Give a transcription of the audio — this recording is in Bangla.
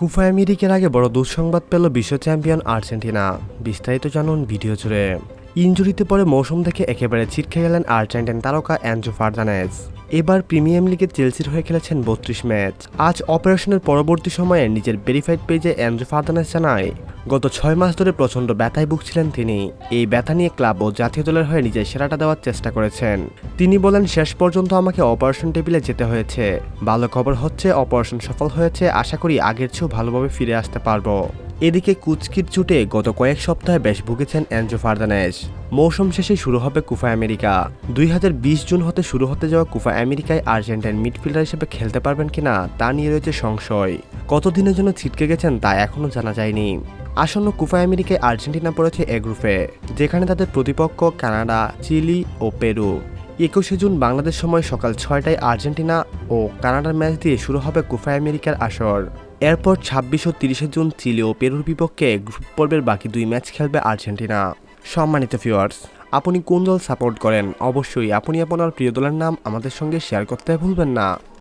কুফা আমেরিকার আগে বড় দুঃসংবাদ পেল বিশ্ব চ্যাম্পিয়ন আর্জেন্টিনা। বিস্তারিত জানুন ভিডিও জুড়ে। ইঞ্জুরিতে পরে মৌসুম থেকে একেবারে ছিটকে গেলেন আর্জেন্টিন তারকা অ্যান্ড্রু ফার্নান্দেজ। এবার প্রিমিয়াম লিগে চেলসির হয়ে খেলেছেন বত্রিশ ম্যাচ। আজ অপারেশনের পরবর্তী সময়ে নিজের ভেরিফাইড পেজে অ্যান্ড্রু ফার্নান্দেজ জানায়, গত ছয় মাস ধরে প্রচণ্ড ব্যথায় ভুগছিলেন তিনি। এই ব্যথা নিয়ে ক্লাব ও জাতীয় দলের হয়ে নিজের সেরাটা দেওয়ার চেষ্টা করেছেন। তিনি বলেন, শেষ পর্যন্ত আমাকে অপারেশন টেবিলে যেতে হয়েছে। ভালো খবর হচ্ছে, অপারেশন সফল হয়েছে। আশা করি আগের চেয়েও ভালোভাবে ফিরে আসতে পারব। এদিকে কুচকির চুটে গত কয়েক সপ্তাহে বেশ ভুগেছেন অ্যান্ড্রু ফার্নান্দেজ মৌসুম শেষে শুরু হবে কুফা আমেরিকা। দুই হাজার বিশ জুন হতে শুরু হতে যাওয়া কুফা আমেরিকায় আর্জেন্টাইন মিডফিল্ডার হিসেবে খেলতে পারবেন কিনা তা নিয়ে রয়েছে সংশয়। কতদিনের জন্য ছিটকে গেছেন তা এখনও জানা যায়নি। আসন্ন কুফা আমেরিকায় আর্জেন্টিনা পড়েছে এ গ্রুপে, যেখানে তাদের প্রতিপক্ষ কানাডা, চিলি ও পেরু। একুশে জুন বাংলাদেশ সময় সকাল ছয়টায় আর্জেন্টিনা ও কানাডার ম্যাচ দিয়ে শুরু হবে কুফা আমেরিকার আসর। এরপর ছাব্বিশ ও তিরিশে জুন চিলি ও পেরুর বিপক্ষে গ্রুপ পর্বের বাকি দুই ম্যাচ খেলবে আর্জেন্টিনা। সম্মানিত ভিউয়ার্স আপনি কোন দল সাপোর্ট করেন? অবশ্যই আপনি আপনার প্রিয় দলের নাম আমাদের সঙ্গে শেয়ার করতে ভুলবেন না।